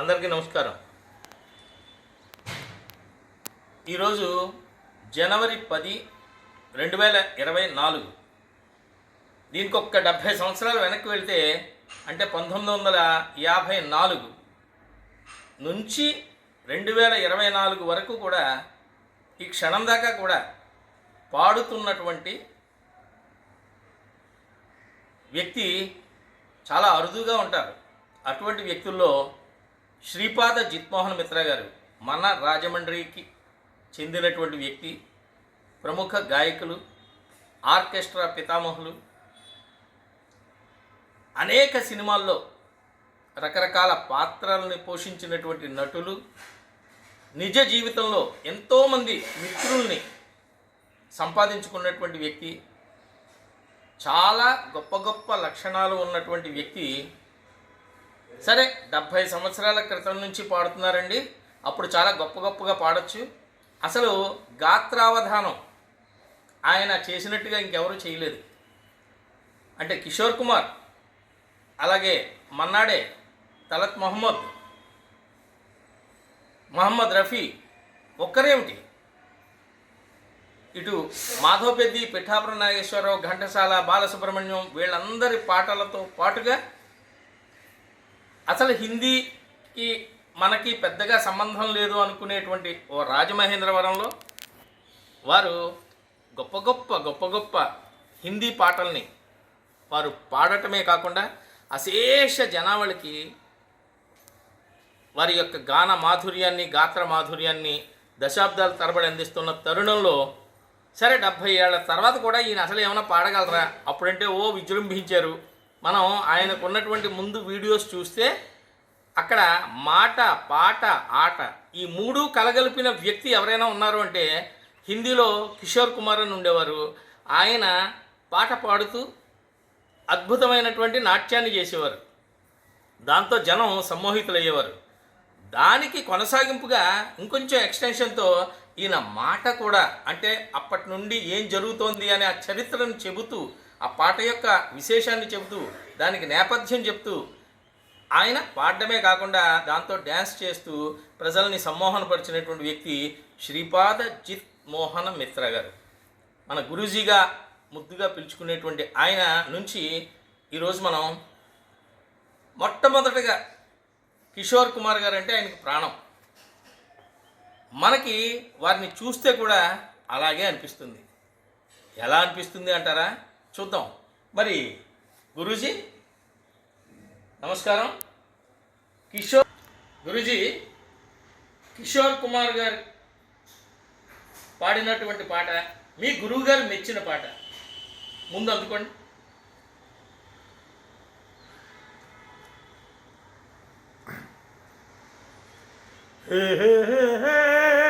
అందరికీ నమస్కారం. ఈరోజు జనవరి పది రెండు వేల ఇరవై నాలుగు. దీనికి ఒక్క డెబ్భై సంవత్సరాలు వెనక్కి వెళ్తే అంటే పంతొమ్మిది వందల యాభై నాలుగు నుంచి రెండు వేల ఇరవై నాలుగు వరకు కూడా ఈ క్షణం దాకా కూడా పాడుతున్నటువంటి వ్యక్తి చాలా అరుదుగా ఉంటారు. అటువంటి వ్యక్తుల్లో శ్రీపాద జిత్మోహన్ మిత్ర గారు మన రాజమండ్రికి చెందినటువంటి వ్యక్తి ప్రముఖ గాయకులు ఆర్కెస్ట్రా పితామహులు. అనేక సినిమాల్లో రకరకాల పాత్రల్ని పోషించినటువంటి నటులు. నిజ జీవితంలో ఎంతోమంది మిత్రుల్ని సంపాదించుకున్నటువంటి వ్యక్తి. చాలా గొప్ప గొప్ప లక్షణాలు ఉన్నటువంటి వ్యక్తి. సరే డెబ్భై సంవత్సరాల క్రితం నుంచి పాడుతున్నారండి. అప్పుడు చాలా గొప్ప గొప్పగా పాడొచ్చు. అసలు గాత్రావధానం ఆయన చేసినట్టుగా ఇంకెవరూ చేయలేదు. అంటే కిషోర్ కుమార్ అలాగే మన్నాడే తలత్ మొహమ్మద్ మహమ్మద్ రఫీ ఒక్కరేమిటి? ఇటు మాధవపెద్ది పిఠాపుర నాగేశ్వరరావు ఘంటసాల బాలసుబ్రహ్మణ్యం వీళ్ళందరి పాటలతో పాటుగా అసలు హిందీకి మనకి పెద్దగా సంబంధం లేదు అనుకునేటువంటి ఓ రాజమహేంద్రవరంలో వారు గొప్ప గొప్ప గొప్ప గొప్ప హిందీ పాటల్ని వారు పాడటమే కాకుండా అశేష జనావళికి వారి యొక్క గాన మాధుర్యాన్ని గాత్ర మాధుర్యాన్ని దశాబ్దాల తరబడి అందిస్తున్న తరుణంలో సరే డెబ్భై ఏళ్ళ తర్వాత కూడా ఈయన అసలు ఏమైనా పాడగలరా? అప్పుడంటే ఓ విజృంభించారు. మనం ఆయనకు ఉన్నటువంటి ముందు వీడియోస్ చూస్తే అక్కడ మాట పాట ఆట ఈ మూడు కలగలిపిన వ్యక్తి ఎవరైనా ఉన్నారు అంటే హిందీలో కిషోర్ కుమార్ అని ఉండేవారు. ఆయన పాట పాడుతూ అద్భుతమైనటువంటి నాట్యాన్ని చేసేవారు. దాంతో జనం సమ్మోహితులయ్యేవారు. దానికి కొనసాగింపుగా ఇంకొంచెం ఎక్స్టెన్షన్తో ఈయన మాట కూడా అంటే అప్పటి నుండి ఏం జరుగుతోంది అనే ఆ చరిత్రను చెబుతూ ఆ పాట యొక్క విశేషాన్ని చెబుతూ దానికి నేపథ్యం చెప్తూ ఆయన పాడడమే కాకుండా దాంతో డ్యాన్స్ చేస్తూ ప్రజల్ని సమ్మోహనపరిచినటువంటి వ్యక్తి శ్రీపాద జిత్ మోహన మిత్ర గారు. మన గురూజీగా ముద్దుగా పిలుచుకునేటువంటి ఆయన నుంచి ఈరోజు మనం మొట్టమొదటిగా కిషోర్ కుమార్ గారు అంటే ఆయనకు ప్రాణం. మనకి వారిని చూస్తే కూడా అలాగే అనిపిస్తుంది. ఎలా అనిపిస్తుంది అంటారా? చూద్దాం. మరి గురూజీ నమస్కారం. కిషోర్ గురూజీ కిషోర్ కుమార్ గారు పాడినటువంటి పాట మీ గురువు గారు మెచ్చిన పాట. ముందు అందుకోండి. హే హే హే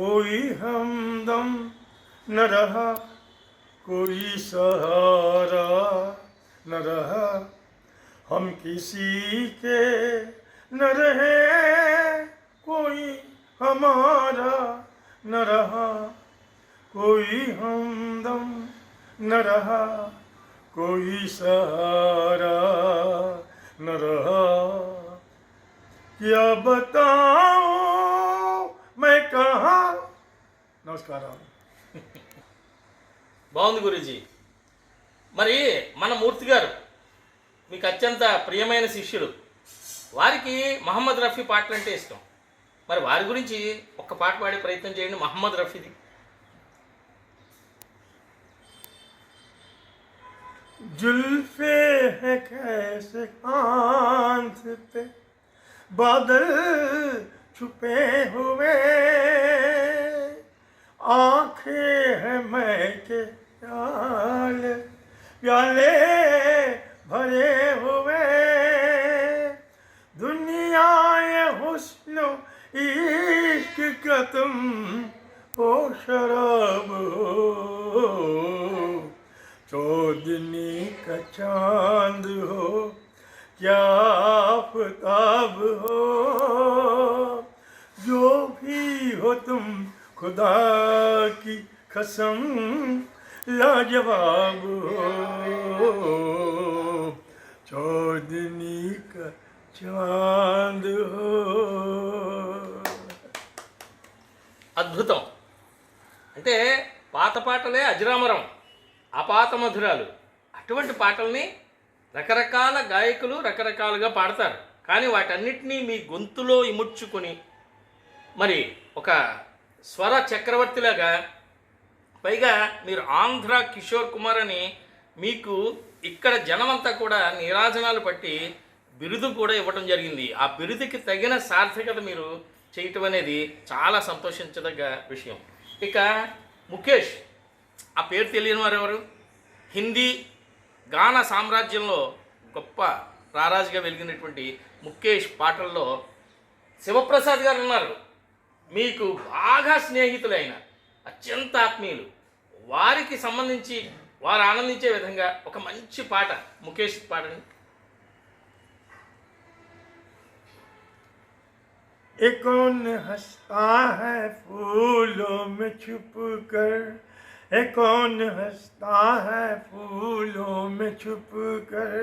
कोई हमदम न रहा, कोई सहारा न रहा। हम किसी के न रहे, कोई हमारा न रहा। कोई हमदम न रहा, कोई सहारा न रहा। क्या बताऊँ मैं कहा నమస్కారం బాగుంది గురూజీ మరి మన మూర్తి గారు మీకు అత్యంత ప్రియమైన శిష్యుడు వారికి మహమ్మద్ రఫీ పాటలు అంటే ఇష్టం మరి వారి గురించి ఒక్క పాట పాడే ప్రయత్నం చేయండి మహమ్మద్ రఫీది जुल्फे है कैसे कांध पे बादल छुपे हुए आँखें है मैं के प्याले प्याले भरे हुए। दुनिया ये हुस्न, इश्क का तुम हो शराब हो। चौदनी का चाँद हो, क्या आफताब हो? जो भी हो तुम खुदा की कसम लाजवाब हो चौदनी का चांद हो అద్భుతం అంటే పాత పాటలే అజరామరం అపాత మధురాలు అటువంటి పాటల్ని రకరకాల గాయకులు రకరకాలుగా పాడతారు కానీ వాటన్నిటినీ మీ గొంతులో ఇముడ్చుకొని మరి ఒక స్వర చక్రవర్తిలాగా పైగా మీరు ఆంధ్ర కిషోర్ కుమార్ అని మీకు ఇక్కడ జనమంతా కూడా నిరాజనాలు పట్టి బిరుదు కూడా ఇవ్వడం జరిగింది. ఆ బిరుదుకి తగిన సార్థకత మీరు చేయటం అనేది చాలా సంతోషించదగ్గ విషయం. ఇక ముఖేష్ ఆ పేరు తెలియని వారు ఎవరు? హిందీ గాన సామ్రాజ్యంలో గొప్ప రారాజుగా వెలిగినటువంటి ముఖేష్ పాటల్లో శివప్రసాద్ గారు ఉన్నారు. మీకు బాగా స్నేహితులైన అత్యంత ఆత్మీయులు వారికి సంబంధించి వారు ఆనందించే విధంగా ఒక మంచి పాట ముఖేష్ పాటని एक कौन हंसता है फूलों में छुप कर एक कौन हंसता है फूलों में छुप कर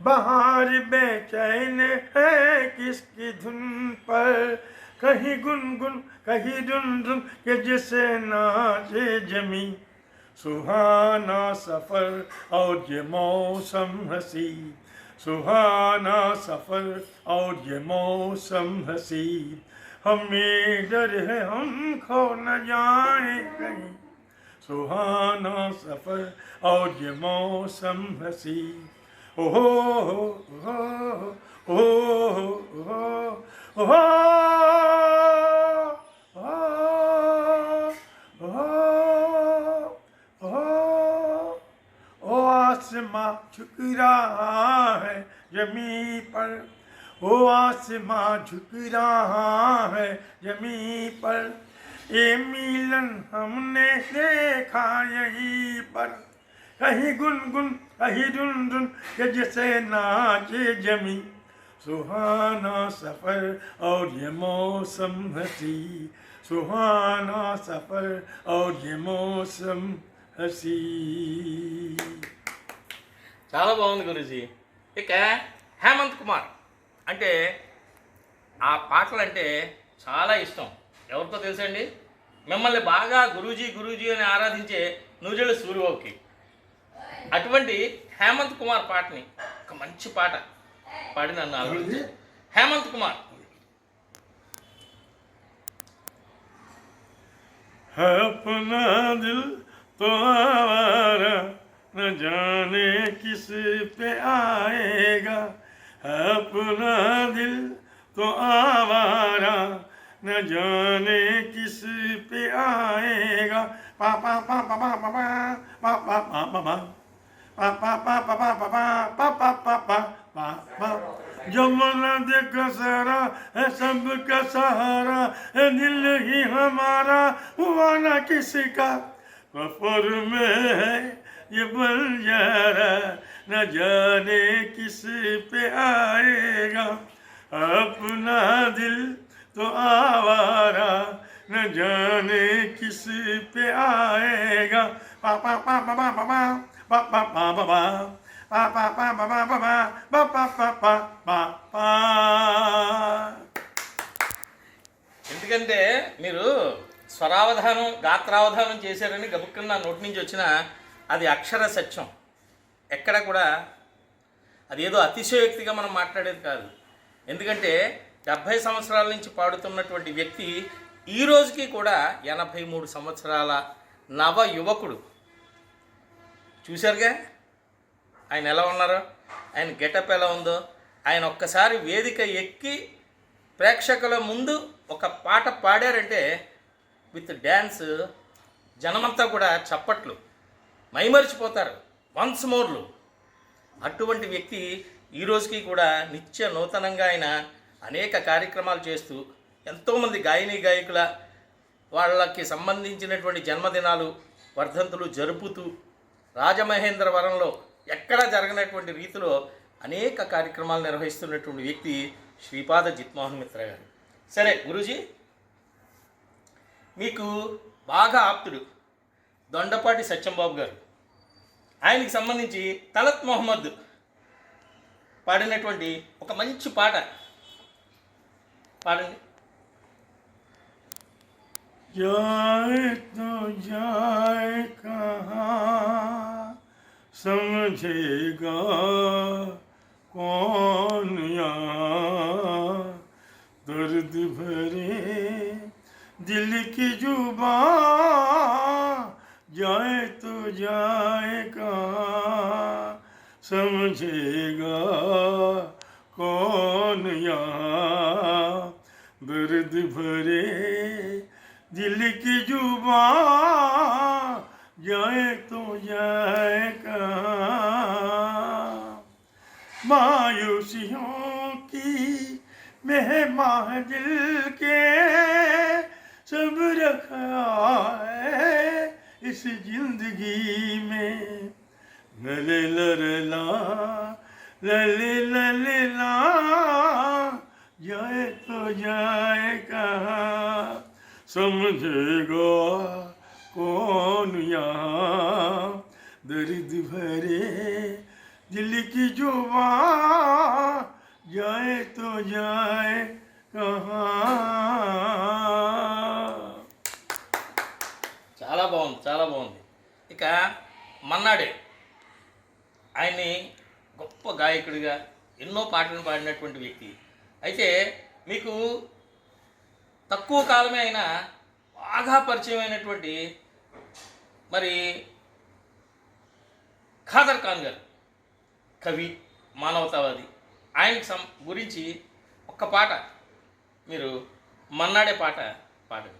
बाहर बेचैन है किसकी धुन पर कहीं गुनगुन, कहीं रुन रुन के जैसे नाचे जमी। सुहाना सफ़र और ये मौसम हँसी। सुहाना सफ़र और ये मौसम हँसी। हमें डर है हम खो न जाए कहीं। सुहाना सफ़र और ये मौसम हसी। ओ हो हो हो हो हो हो हो ओ आसमां झुक रहा है जमी पर। ओ आसमां झुक रहा है जमी पर। ये मिलन हमने देखा यहीं पर। कहीं गुनगुन, कहीं रुन के जैसे नाचे जमी। सुहाना सफर और ये मौसम हसी सुहाना सफर और ये मौसम हसी చాలా బాగుంది గురుజీ ఇక హేమంత్ కుమార్ అంటే ఆ పాటలు అంటే చాలా ఇష్టం ఎవరితో తెలుసండి మిమ్మల్ని బాగా గురూజీ గురూజీ అని ఆరాధించే నూజెళ్ళ సూర్యబాబుకి అటువంటి హేమంత్ కుమార్ పాటని ఒక మంచి పాట పాడి నన్ను ఆరాధించు. హేమంత్ కుమార్ है अपना दिल तो आवारा न जाने किस पे आएगा है अपना दिल तो आवारा न जाने किस पे आएगा पा पा पा पा पा पा पा पा पा पा पा जमुना देख सारा है सब का सहारा है दिल ही हमारा हुआ ना किसी का सफ़र में है ये बंजारा न जाने किस पे आएगा अपना दिल तो आवारा न जाने किस पे आएगा पा पा पा पा पा पा पा पा पा पा ఎందుకంటే మీరు స్వరావధానం గాత్రావధానం చేశారని గబుక్కన నా నోటి నుంచి వచ్చిన అది అక్షర సత్యం ఎక్కడ కూడా అది ఏదో అతిశయోక్తిగా మనం మాట్లాడేది కాదు ఎందుకంటే డెబ్భై సంవత్సరాల నుంచి పాడుతున్నటువంటి వ్యక్తి ఈ రోజుకి కూడా ఎనభై మూడు సంవత్సరాల నవ యువకుడు చూశారుగా ఆయన ఎలా ఉన్నారు? ఆయన గెటప్ ఎలా ఉందో? ఆయన ఒక్కసారి వేదిక ఎక్కి ప్రేక్షకుల ముందు ఒక పాట పాడారంటే విత్ డ్యాన్స్ జనమంతా కూడా చప్పట్లు. మైమరిచిపోతారు. వన్స్ మోర్లు. అటువంటి వ్యక్తి ఈ రోజుకి కూడా నిత్య నూతనంగా ఆయన అనేక కార్యక్రమాలు చేస్తూ ఎంతోమంది గాయని గాయకుల వాళ్ళకి సంబంధించినటువంటి జన్మదినాలు వర్ధంతులు జరుపుతూ రాజమహేంద్రవరంలో ఎక్కడా జరగనటువంటి రీతిలో అనేక కార్యక్రమాలు నిర్వహిస్తున్నటువంటి వ్యక్తి శ్రీపాద జిత్మోహన్ మిత్ర గారు. సరే గురూజీ మీకు బాగా ఆప్తుడు దొండపాటి సత్యంబాబు గారు. ఆయనకి సంబంధించి తలత్ మొహమ్మద్ పాడినటువంటి ఒక మంచి పాట. పాడండి. జాయ్తో జాయ్ కహా समझेगा कौन यहाँ? दर्द भरे दिल की ज़ुबान जाए तो जाए कहाँ? समझेगा कौन दर्द भरे दिल की ज़ुबान जाए तो जाए कहाँ? मायूसियों की मेहमान दिल के सब रखा है इस ज़िंदगी में। लले लरला, लले लले ला जाए तो जाए कहाँ? समझेगा कौन यहाँ दर्द भरे दिल की जुबान जाए तो जाए कहाँ చాలా బాగుంది చాలా బాగుంది ఇక మన్నాడే ఆయన్ని గొప్ప గాయకుడిగా ఎన్నో పాటలు పాడినటువంటి వ్యక్తి అయితే మీకు తక్కువ కాలమే అయినా బాగా పరిచయమైనటువంటి మరి ఖాదర్ ఖాన్ గారు కవి మానవతావాది ఆయనకి సం గురించి ఒక్క పాట మీరు మన్నాడే పాట పాడండి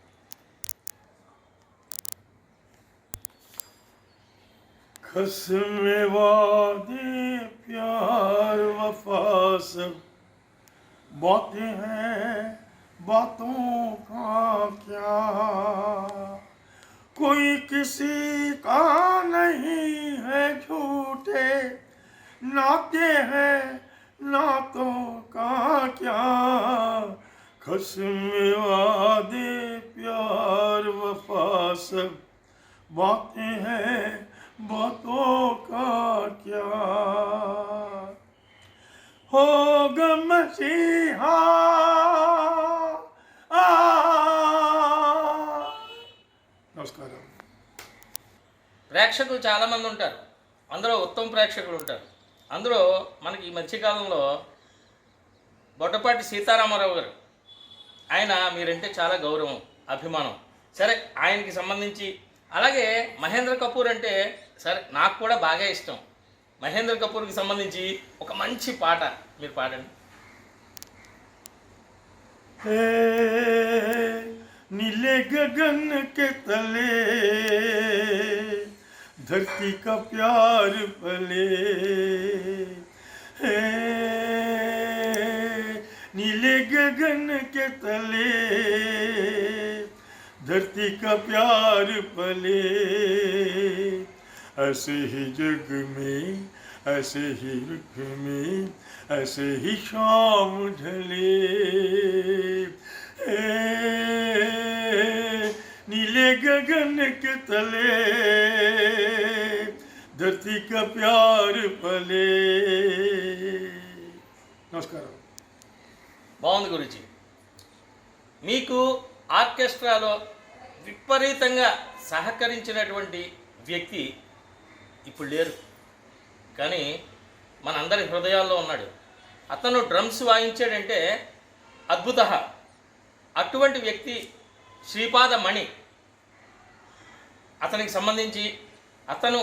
कसम वादे प्यार वफा सब बातें हैं बातों का क्या कोई किसी का नहीं है झूठे। नाते हैं नातों का क्या? खसम वादे प्यार वफा सब बातें हैं बातों का क्या? हो मसीहा आ ప్రేక్షకులు చాలామంది ఉంటారు అందులో ఉత్తమ ప్రేక్షకులు ఉంటారు అందులో మనకి ఈ మధ్యకాలంలో బొడ్డపాటి సీతారామారావు గారు ఆయన మీరంటే చాలా గౌరవం అభిమానం సరే ఆయనకి సంబంధించి అలాగే మహేంద్ర కపూర్ అంటే సరే నాకు కూడా బాగా ఇష్టం మహేంద్ర కపూర్కి సంబంధించి ఒక మంచి పాట మీరు పాడండి है नीले गगन के तले धरती का प्यार पले। नीले गगन के तले। धरती का प्यार पले। ऐसे ही जग में ऐसे ही रुख में ऐसे ही शाम ढले। ए, नीले गगन के तले धरती का प्यार पले नमस्कार బాగుంది గురించి మీకు ఆర్కెస్ట్రాలో విపరీతంగా సహకరించినటువంటి వ్యక్తి ఇప్పుడు లేరు కానీ మనందరి హృదయాల్లో ఉన్నాడు అతను డ్రమ్స్ వాయించాడంటే అద్భుత అటువంటి వ్యక్తి శ్రీపాద మణి అతనికి సంబంధించి అతను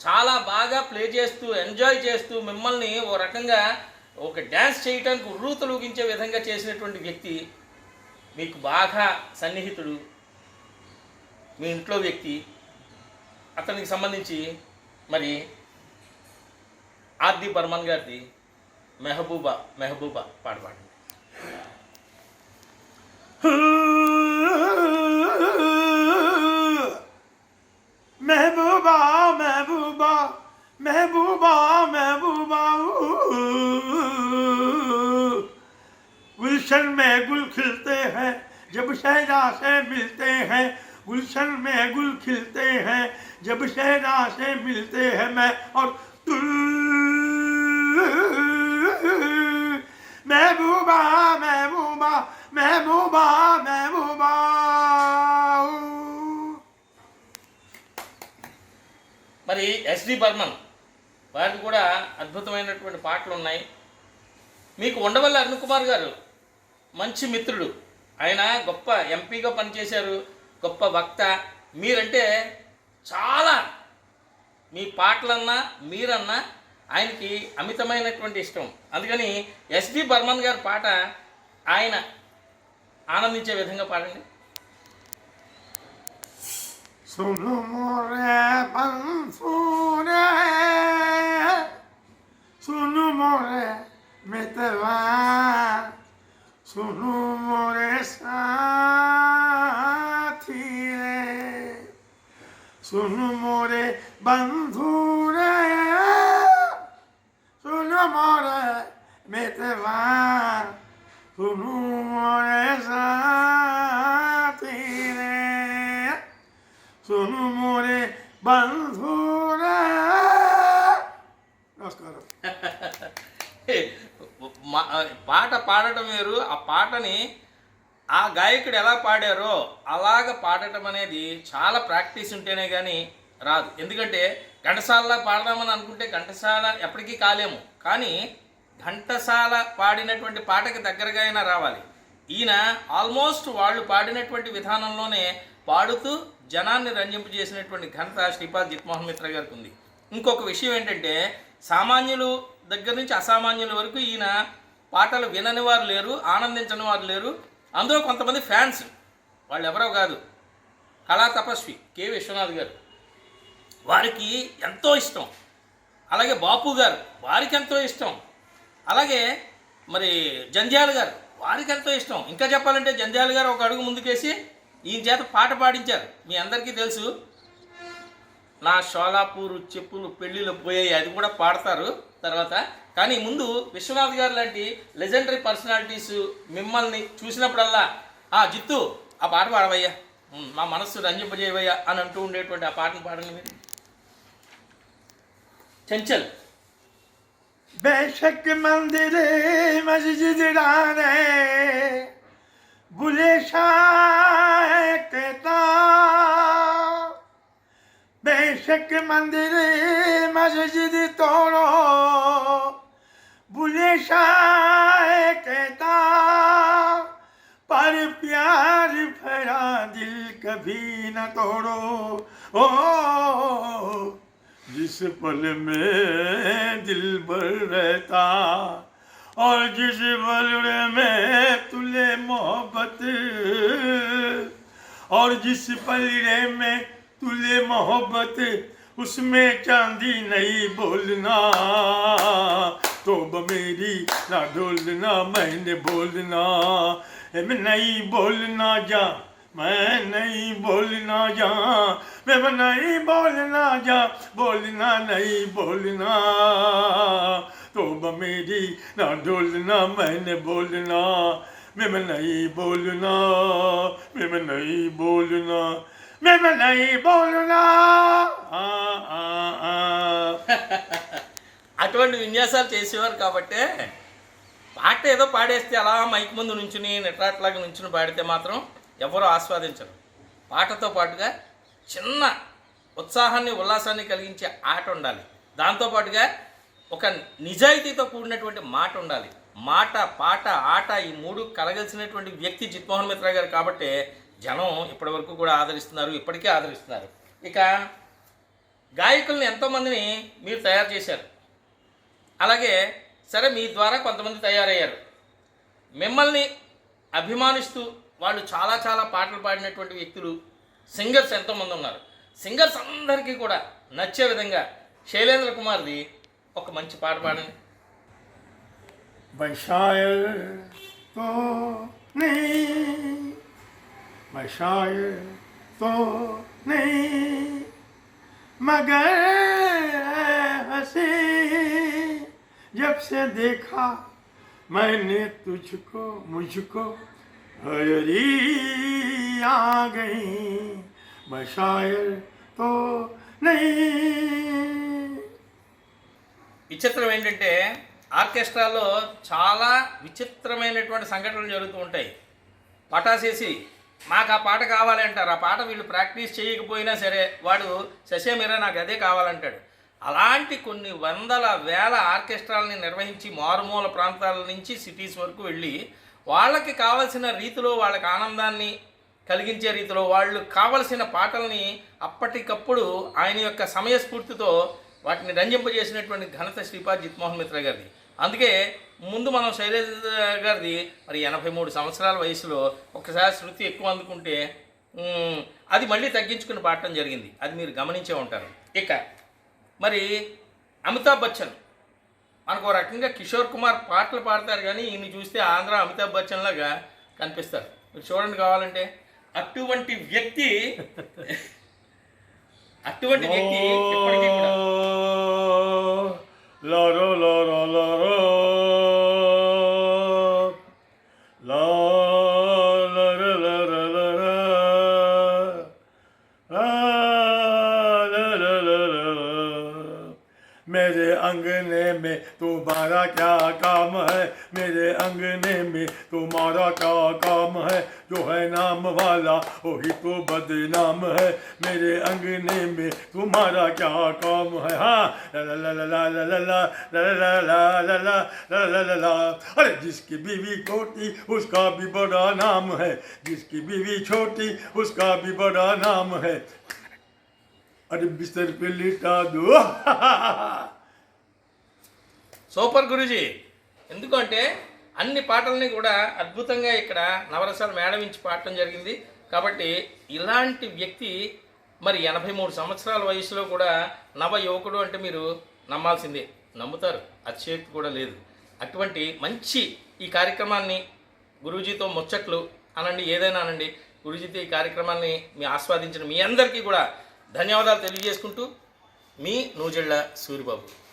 చాలా బాగా ప్లే చేస్తూ ఎంజాయ్ చేస్తూ మిమ్మల్ని ఓ రకంగా ఒక డ్యాన్స్ చేయటానికి ఉర్రూతలూగించే విధంగా చేసినటువంటి వ్యక్తి మీకు బాగా సన్నిహితుడు. మీ ఇంట్లో వ్యక్తి. అతనికి సంబంధించి మరి ఆర్ది బర్మన్ గారిది మెహబూబా మెహబూబా పాట Mehbuba, mehbuba, mehbuba, mehbuba. गुलशन में गुल खिलते हैं जब शहरा से मिलते हैं गुलशन में गुल खिलते हैं जब शहरा से मिलते हैं मैं और तुल महबूबा महबूबा महबूबा महबूबा మరి ఎస్డి బర్మన్ వారికి కూడా అద్భుతమైనటువంటి పాటలు ఉన్నాయి మీకు ఉండవల్లి అరుణ్ కుమార్ గారు మంచి మిత్రుడు. ఆయన గొప్ప ఎంపీగా పనిచేశారు గొప్ప వక్త. మీరంటే చాలా మీ పాటలన్నా మీరన్నా ఆయనకి అమితమైనటువంటి ఇష్టం. అందుకని ఎస్డి బర్మన్ గారి పాట ఆయన ఆనందించే విధంగా పాడండి. सुनो मोरे बंसुरे। सुनो मोरे मितवा। सुनो मोरे साथी रे सुनो मोरे बंधु रे सुनो मोरे मितवा। सुनो मोरे साथी సునుముని నమస్కారం. పాట పాడటం వేరు. ఆ పాటని ఆ గాయకుడు ఎలా పాడారో అలాగ పాడటం అనేది చాలా ప్రాక్టీస్ ఉంటేనే కానీ రాదు. ఎందుకంటే ఘంటసాలలో పాడదామని అనుకుంటే ఘంటసాల ఎప్పటికీ కాలేము. కానీ ఘంటసాల పాడినటువంటి పాటకి దగ్గరగా అయినా రావాలి. ఈయన ఆల్మోస్ట్ వాళ్ళు పాడినటువంటి విధానంలోనే పాడుతూ జనాన్ని రంజింపజేసినటువంటి ఘనత శ్రీపాద్ జిత్మోహన్ మిత్ర గారికి ఉంది ఇంకొక విషయం ఏంటంటే సామాన్యులు దగ్గర నుంచి అసామాన్యుల వరకు ఈయన పాటలు వినని వారు లేరు ఆనందించని వారు లేరు. అందులో కొంతమంది ఫ్యాన్స్ వాళ్ళు ఎవరో కాదు. కళా తపస్వి కె విశ్వనాథ్ గారు. వారికి ఎంతో ఇష్టం. అలాగే బాపు గారు వారికి ఎంతో ఇష్టం. అలాగే మరి జంధ్యాల గారు వారికి ఎంతో ఇష్టం. ఇంకా చెప్పాలంటే జంధ్యాల గారు ఒక అడుగు ముందుకేసి ఈయన చేత పాట పాడించారు. మీ అందరికీ తెలుసు నా షోలాపూర్ చెప్పులు పెళ్ళిలో పోయాయి అది కూడా పాడతారు తర్వాత. కానీ ముందు విశ్వనాథ్ గారు లాంటి లెజెండరీ పర్సనాలిటీస్ మిమ్మల్ని చూసినప్పుడల్లా ఆ జిత్తు ఆ పాట పాడవయ్యా. మా మనస్సు రంజింపజేయవయ్యా అని అంటూ ఉండేటువంటి ఆ పాటను పాడండి మీరు. చెంచల్. బేషక్ మందిరే మస్జిద్ बेशक मंदिर मस्जिद तोड़ो कहता पर प्यार भरा दिल कभी न तोड़ो ओ जिस पल में दिल भर रहता और जिस पल में तुले मोहब्बत और जिस पलड़े में तुले मोहब्बत उसमें चांदी नहीं बोलना तो मेरी ना ढोलना मैंने बोलना ए, मैं नहीं बोलना जा मैं नहीं बोलना जा मैं नहीं बोलना जा बोलना नहीं बोलना तो मेरी ना ढोलना मैंने बोलना मैं मैं नहीं बोलना मैं मैं नहीं बोलना मैं मैं नहीं बोलना आ, आ, आ. అటువంటి విన్యాసాలు చేసేవారు కాబట్టే పాట ఏదో పాడేస్తే అలా మైక్ ముందు నుంచుని నిట్రాట్లాగా నుంచుని పాడితే మాత్రం ఎవరూ ఆస్వాదించరు పాటతో పాటుగా చిన్న ఉత్సాహాన్ని ఉల్లాసాన్ని కలిగించే ఆట ఉండాలి దాంతోపాటుగా ఒక నిజాయితీతో కూడినటువంటి మాట ఉండాలి. మాట పాట ఆట ఈ మూడు కలగలిసినటువంటి వ్యక్తి జిత్మోహన్ మిత్ర గారు కాబట్టి జనం ఇప్పటివరకు కూడా ఆదరిస్తున్నారు ఇప్పటికే ఆదరిస్తున్నారు. ఇక గాయకుల్ని ఎంతోమందిని మీరు తయారు చేశారు. అలాగే సరే మీ ద్వారా కొంతమంది తయారయ్యారు. మిమ్మల్ని అభిమానిస్తూ వాళ్ళు చాలా చాలా పాటలు పాడినటువంటి వ్యక్తులు సింగర్స్ ఎంతోమంది ఉన్నారు. సింగర్స్ అందరికీ కూడా నచ్చే విధంగా శైలేంద్ర కుమార్ది ఒక మంచి పాట పాడండి. బషాయర్ తో నీ బషాయర్ తో నీ मगर हसी जब से देखा मैंने तुझको मुझको हजरी आ गई बशायर तो नहीं విచిత్రం ఏంటంటే ఆర్కెస్ట్రాలో చాలా విచిత్రమైనటువంటి సంఘటనలు జరుగుతూ ఉంటాయి. పటాసేసి మాకు ఆ పాట కావాలి అంటారు. ఆ పాట వీళ్ళు ప్రాక్టీస్ చేయకపోయినా సరే వాడు శశేమిరా నాకు అదే కావాలంటాడు. అలాంటి కొన్ని వందల వేల ఆర్కెస్ట్రాలని నిర్వహించి మారుమూల ప్రాంతాల నుంచి సిటీస్ వరకు వెళ్ళి వాళ్ళకి కావలసిన రీతిలో వాళ్ళకి ఆనందాన్ని కలిగించే రీతిలో వాళ్ళు కావలసిన పాటల్ని అప్పటికప్పుడు ఆయన యొక్క సమయస్ఫూర్తితో వాటిని రంజింపజేసినటువంటి ఘనత శ్రీపాద్ జిత్మోహన్ మిత్ర గారిది. అందుకే ముందు మనం శైలజ గారిది మరి ఎనభై మూడు సంవత్సరాల వయసులో ఒకసారి శృతి ఎక్కువ అందుకుంటే అది మళ్ళీ తగ్గించుకుని పాడటం జరిగింది. అది మీరు గమనించే ఉంటారు. ఇక మరి అమితాబ్ బచ్చన్. మనకు ఒక రకంగా కిషోర్ కుమార్ పాటలు పాడతారు కానీ ఈయన్ని చూస్తే ఆంధ్ర అమితాబ్ బచ్చన్ లాగా కనిపిస్తారు. మీరు చూడండి కావాలంటే. అటువంటి వ్యక్తి అటువంటి వ్యక్తి ఎప్పటికీ కూడా లారో లారో లారో లా లర లర లర లా లర లర मेरे अंगने में तुम्हारा क्या काम है मेरे अंगने में तुम्हारा क्या काम है जो है नाम वाला वही तो बदनाम है मेरे अंगने में तुम्हारा क्या काम है हाँ ला ला ला ला ला ला ला ला ला ला ला ला ला ला ला ला अरे जिसकी बीवी छोटी उसका भी बड़ा नाम है जिसकी बीवी छोटी उसका भी बड़ा नाम है अरे बिस्तर पे लिटा दो సూపర్ గురుజీ ఎందుకంటే అన్ని పాటల్ని కూడా అద్భుతంగా ఇక్కడ నవరసాలు మేడమించి పాడటం జరిగింది. కాబట్టి ఇలాంటి వ్యక్తి మరి ఎనభై మూడు సంవత్సరాల వయసులో కూడా నవ యువకుడు అంటే మీరు నమ్మాల్సిందే. నమ్ముతారు. అతిశయోక్తి కూడా లేదు. అటువంటి మంచి ఈ కార్యక్రమాన్ని గురూజీతో ముచ్చట్లు అనండి ఏదైనా అనండి గురూజీతో ఈ కార్యక్రమాన్ని మీ ఆస్వాదించిన మీ అందరికీ కూడా ధన్యవాదాలు తెలియజేసుకుంటూ మీ నూజెళ్ళ సూరిబాబు.